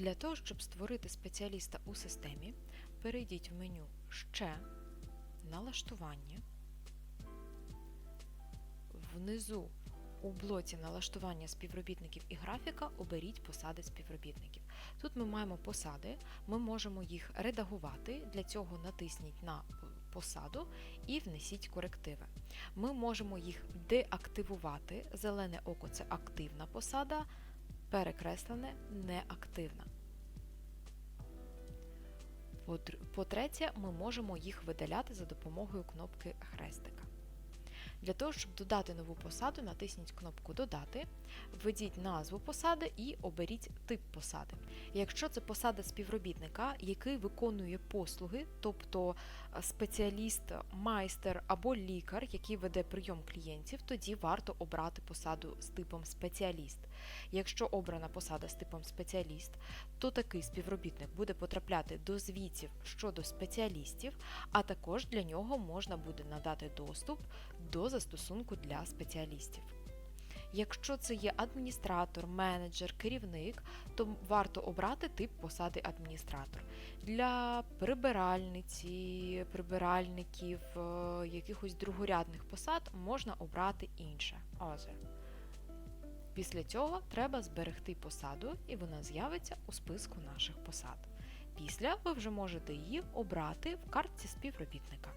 Для того, щоб створити спеціаліста у системі, перейдіть в меню Ще, Налаштування. Внизу у блоці налаштування співробітників і графіка оберіть посади співробітників. Тут ми маємо посади, ми можемо їх редагувати. Для цього натисніть на посаду і внесіть корективи. Ми можемо їх деактивувати. Зелене око це активна посада, перекреслене неактивна. По- По-третє, ми можемо їх видаляти за допомогою кнопки хрестика. Для того, щоб додати нову посаду, натисніть кнопку Додати, введіть назву посади і оберіть тип посади. Якщо це посада співробітника, який виконує послуги, тобто е, спеціаліст, майстер або лікар, який веде прийом клієнтів, тоді варто обрати посаду з типом спеціаліст. Якщо обрана посада з типом спеціаліст, то такий співробітник буде потрапляти до звітів щодо спеціалістів, а також для нього можна буде надати доступ до застосунку для спеціалістів. Якщо це є адміністратор, менеджер, керівник, то варто обрати тип посади адміністратор. Для прибиральниці, прибиральників, е, якихось другорядних посад можна обрати інше. Other. Після цього треба зберегти посаду, і вона з'явиться у списку наших посад. Після ви вже можете її обрати в картці співробітника.